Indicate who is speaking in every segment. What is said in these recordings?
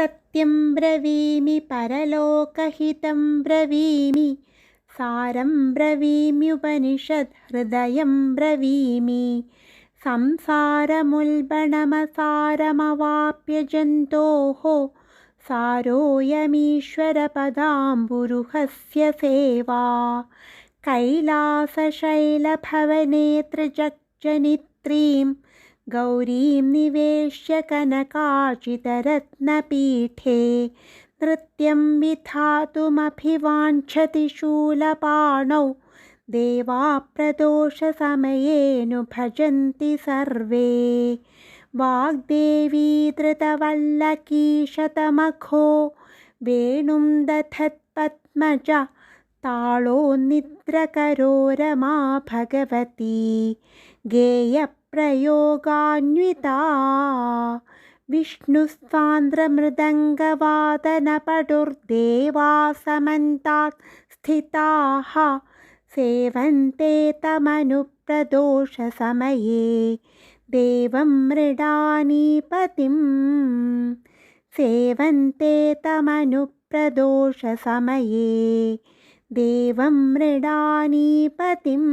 Speaker 1: सत्यं ब्रवीमि परलोकहितं ब्रवीमि सारं ब्रवीम्युपनिषद्हृदयं ब्रवीमि संसारमुल्बणमसारमवाप्य जन्तोः सारोऽयमीश्वरपदाम्बुरुहस्य सेवा कैलासशैलभवनेत्रजनित्रीं गौरीं निवेश्य कनकाचितरत्नपीठे नृत्यं विधातुमभिवाञ्छति शूलपाणौ देवाप्रदोषसमयेऽनु भजन्ति सर्वे। वाग्देवी धृतवल्लकीशतमखो वेणुं दधत्पद्मज ताळोन्निद्रकरोरमा भगवती गेयप्रयोगान्विता विष्णुस्तान्द्रमृदङ्गवादनपटुर्देवासमन्तात् स्थिताः सेवन्ते तमनुप्रदोषसमये देवं मृडानीपतिं सेवन्ते तमनुप्रदोषसमये देवं मृडानीपतिं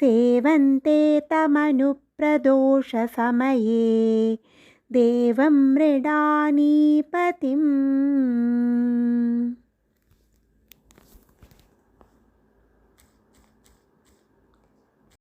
Speaker 1: सेवन्ते तमनुप्रदोषसमये। देवं मृडानीपतिम्